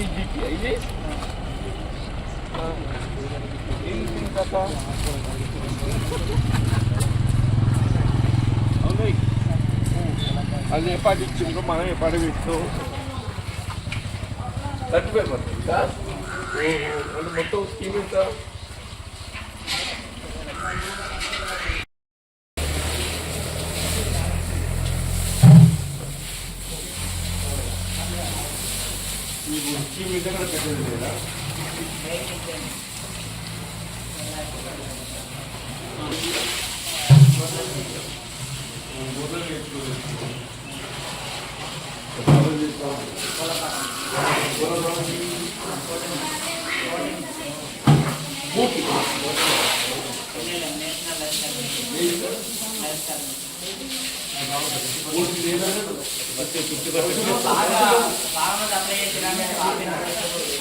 Ini GP ini. Ini kata. Okey. Alih apa di cium ke mana pada itu? Tapi betul. Tapi kalau betul skim itu.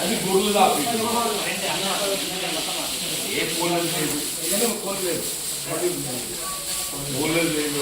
అది గొర్రెలు దాపి ఏ పూలలు లేదు. ఏమో పూలు లేదు లేదు.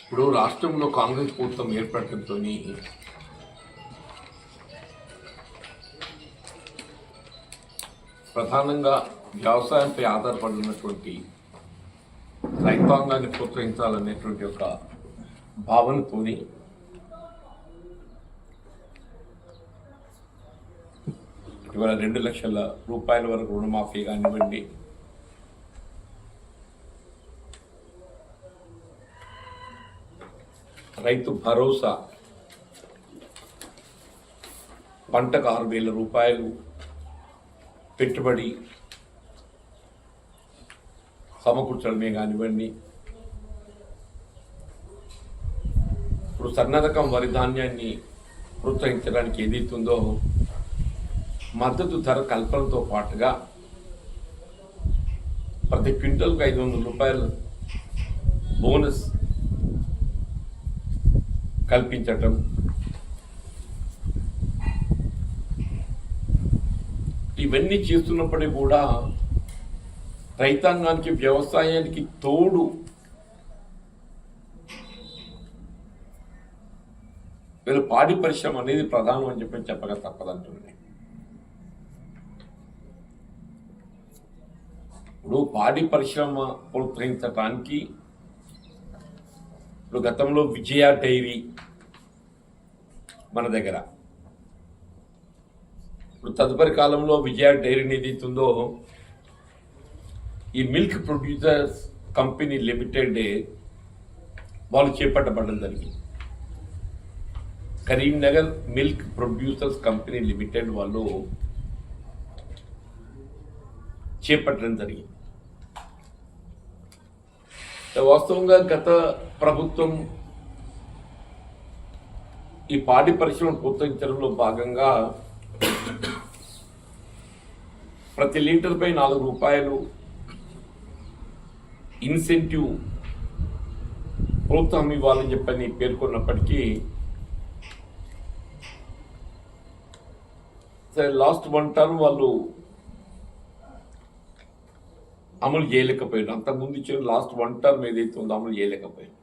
ఇప్పుడు రాష్ట్రంలో కాంగ్రెస్ ప్రభుత్వం ఏర్పడటంతో ప్రధానంగా వ్యవసాయంపై ఆధారపడినటువంటి రైతాంగాన్ని ప్రోత్సహించాలనేటువంటి ఒక భావనతోని ఇవాళ రెండు లక్షల రూపాయల వరకు రుణమాఫీ కానివ్వండి. రైతు భరోసా. పంటకు ఆరు వేల రూపాయలు పెట్టుబడి సమకూర్చడమే కానివ్వండి. ఇప్పుడు సన్న వరిధాన్యాన్ని వరి ధాన్యాన్ని ప్రోత్సహించడానికి ఏదైతుందో మద్దతు ధర కల్పనతో పాటుగా ప్రతి క్వింటల్కు ఐదు వందల రూపాయలు బోనస్ కల్పించటం. ఇవన్నీ చేస్తున్నప్పటికీ కూడా రైతాంగానికి వ్యవసాయానికి తోడు వీళ్ళు పాడి పరిశ్రమ అనేది ప్రధానం అని చెప్పి చెప్పక తప్పదంటున్నాయి. ఇప్పుడు పాడి పరిశ్రమ ప్రోత్సహించటానికి ఇప్పుడు గతంలో విజయ డైరీ మన దగ్గర. ఇప్పుడు తదుపరి కాలంలో విజయ డైరీ ఏదైతుందో ఈ మిల్క్ ప్రొడ్యూసర్స్ కంపెనీ లిమిటెడ్ వాళ్ళు చేపట్టబడడం జరిగింది. Karimnagar milk producers company limited వాళ్ళు చేపట్టడం జరిగింది. వాస్తవంగా గత ప్రభుత్వం ఈ పాడి పరిశ్రమ ప్రోత్సహించడంలో భాగంగా ప్రతి లీటర్ పై నాలుగు రూపాయలు ఇన్సెంటివ్ ప్రోత్సాహం ఇవ్వాలని చెప్పని పేర్కొన్నప్పటికీ సరే లాస్ట్ వన్ టర్మ్ వాళ్ళు అమలు చేయలేకపోయాడు. అంతకుముందు ఇచ్చిన లాస్ట్ వన్ టర్మ్ ఏదైతే ఉందో అమలు చేయలేకపోయాడు.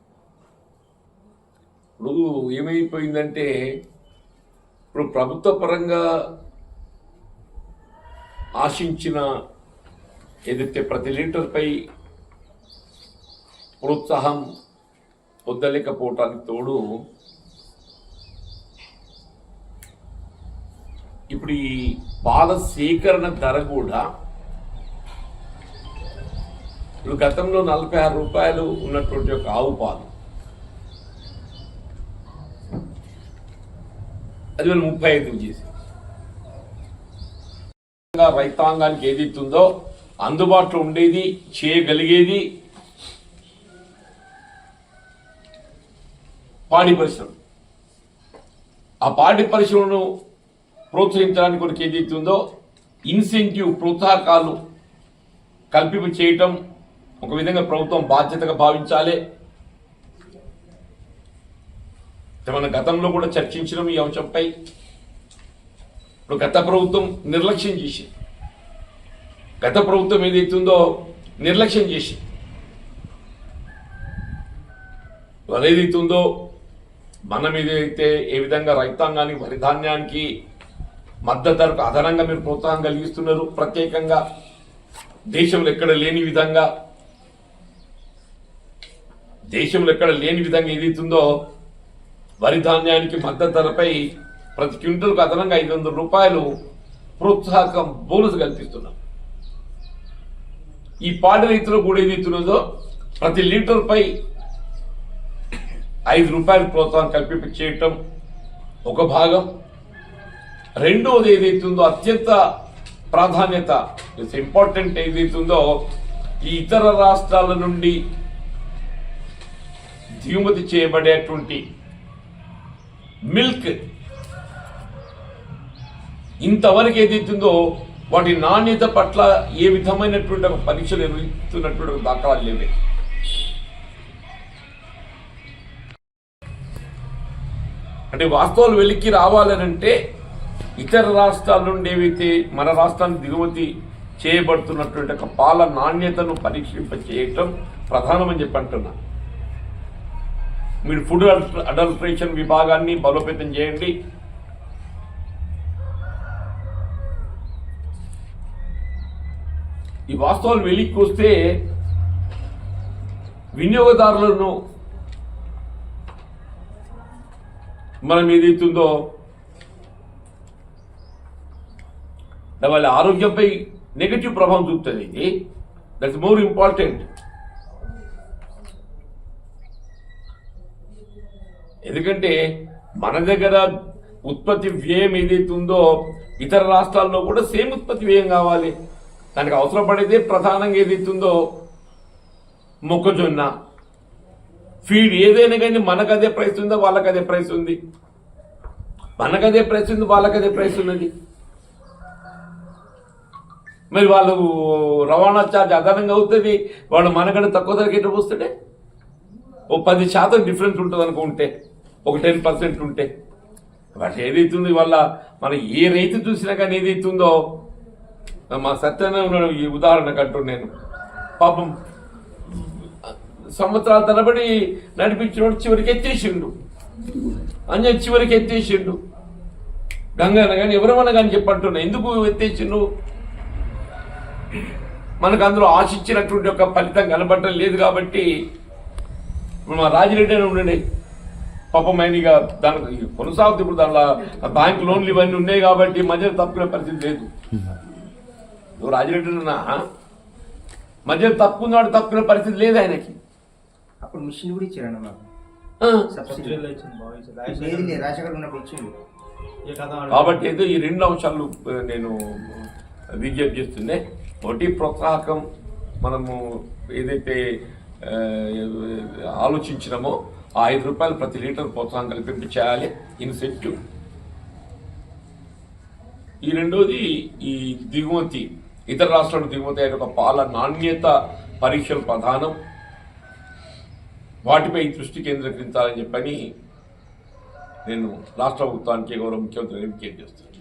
ఇప్పుడు ఏమైపోయిందంటే ఇప్పుడు ప్రభుత్వ పరంగా ఆశించిన ఏదైతే ప్రతి లీటర్పై ప్రోత్సాహం పొందలేకపోవటానికి తోడు ఇప్పుడు ఈ పాల సేకరణ ధర కూడా ఇప్పుడు గతంలో నలభై ఆరు రూపాయలు ఉన్నటువంటి ఒక ఆవు పాలు. అది వాళ్ళు ముప్పై ఐదు చేసి రైతాంగానికి ఏదైతుందో అందుబాటులో ఉండేది చేయగలిగేది పాడి పరిశ్రమ. ఆ పాడి పరిశ్రమను ప్రోత్సహించడానికి కొరకు ఏదైతుందో ఇన్సెంటివ్ ప్రోత్సాహకాలు కల్పింపు చేయటం ఒక విధంగా ప్రభుత్వం బాధ్యతగా భావించాలి. మన గతంలో కూడా చర్చించడం ఈ అంశంపై. ఇప్పుడు గత ప్రభుత్వం నిర్లక్ష్యం చేసి గత ప్రభుత్వం ఏదైతుందో నిర్లక్ష్యం చేసి వాళ్ళు ఏదైతుందో మనం ఏదైతే ఏ విధంగా రైతాంగానికి వరి ధాన్యానికి మద్దతు ధరకు అదనంగా మీరు ప్రోత్సాహం కలిగిస్తున్నారు. ప్రత్యేకంగా దేశంలో ఎక్కడ లేని విధంగా దేశంలో ఎక్కడ లేని విధంగా ఏదైతుందో వరి ధాన్యానికి మద్దతు ధరపై ప్రతి క్వింటల్కు అదనంగా ఐదు వందల రూపాయలు ప్రోత్సాహకం బోనస్ కల్పిస్తున్నాం. ఈ పాడి రైతులు కూడా ఏదైతున్నదో ప్రతి లీటర్పై ఐదు రూపాయలు ప్రోత్సాహం కల్పి చేయటం ఒక భాగం. రెండవది ఏదైతుందో అత్యంత ప్రాధాన్యత ఇట్స్ ఇంపార్టెంట్ ఏదైతుందో ఈ ఇతర రాష్ట్రాల నుండి దిగుమతి చేయబడేటువంటి మిల్క్ ఇంతవరకు ఏదైతుందో వాటి నాణ్యత పట్ల ఏ విధమైనటువంటి ఒక పరీక్షలు నిర్వహిస్తున్నటువంటి దాఖలాలు లేవే. అంటే వాస్తవాలు వెలికి రావాలనంటే ఇతర రాష్ట్రాల నుండి ఏవైతే మన రాష్ట్రానికి దిగుమతి చేయబడుతున్నటువంటి ఒక పాల నాణ్యతను పరీక్షింప చేయటం ప్రధానమని చెప్పి అంటున్నాను మీరు ఫుడ్ అడల్ట్రేషన్ విభాగాన్ని బలోపేతం చేయండి. ఈ వాస్తవాలు వెలికి వస్తే వినియోగదారులను మనం ఏదైతుందో వాళ్ళ ఆరోగ్యంపై నెగటివ్ ప్రభావం చూపుతుంది. ఇది దట్స్ మోర్ ఇంపార్టెంట్ ఎందుకంటే మన దగ్గర ఉత్పత్తి వ్యయం ఏదైతే ఉందో ఇతర రాష్ట్రాల్లో కూడా సేమ్ ఉత్పత్తి వ్యయం కావాలి. దానికి అవసరం పడేదే ప్రధానంగా ఏదైతే ఉందో మొక్కజొన్న. ఫీడ్ ఏదైనా కానీ మనకు అదే ప్రైస్ ఉందో? వాళ్ళకి అదే ప్రైస్ ఉంది. మనకు అదే ప్రైస్ ఉంది వాళ్ళకి అదే ప్రైస్ ఉన్నది. మరి వాళ్ళు రవాణా ఛార్జ్ అదనంగా అవుతుంది? వాళ్ళు మనకంటే తక్కువ ధరకి ఎట్లా పోస్తుంటే ఓ పది శాతం డిఫరెన్స్ ఉంటుంది అనుకుంటే ఒక టెన్ పర్సెంట్ ఉంటే. వాటి ఏదైతుంది వల్ల? మన ఏ రైతు చూసినా కానీ ఏదైతుందో మా సత్యనారాయణ ఈ ఉదాహరణకు అంటూ నేను. పాపం సంవత్సరాల తరబడి నడిపించినోడు చివరికి ఎత్తేసిండు. అంజన్ చివరికి ఎత్తేసిండు. గంగన్న కానీ ఎవరమన్నా కానీ చెప్పంటున్నా ఎందుకు ఎత్తేసిండు? మనకు అందులో ఆశించినటువంటి ఒక ఫలితం కనబడటం లేదు కాబట్టి మా రాజిరెడ్డి అని ఉండండి. పాపం ఆయన ఇక దానికి కొనసాగుతుంది ఇప్పుడు దానిలో బ్యాంక్ లోన్లు ఇవన్నీ ఉన్నాయి కాబట్టి మధ్యలో తప్పుకునే పరిస్థితి లేదు. నువ్వు రాజిరెడ్డి ఉన్నా మధ్యలో తప్పుకున్నాడు తప్పుకునే పరిస్థితి లేదు ఆయనకి. అప్పుడు మిషన్ కూడా ఇచ్చారన్న మాకు. కాబట్టి అయితే ఈ రెండు అంశాలు నేను విజ్ఞప్తి చేస్తుండే ఒకటి ప్రోత్సాహకం మనము ఏదైతే ఆలోచించినామో ఆ ఐదు రూపాయలు ప్రతి లీటర్ ప్రోత్సాహం కల్పింపు చేయాలి ఇన్సెంటివ్ ఈ రెండోది ఈ దిగుమతి. ఇతర రాష్ట్రాలకు దిగుమతి అయిన ఒక పాల నాణ్యత పరీక్షలు ప్రధానం. వాటిపై దృష్టి కేంద్రీకరించాలని చెప్పని నేను రాష్ట్ర ప్రభుత్వానికి గౌరవ ముఖ్యమంత్రి విజ్ఞప్తి చేస్తున్నాను.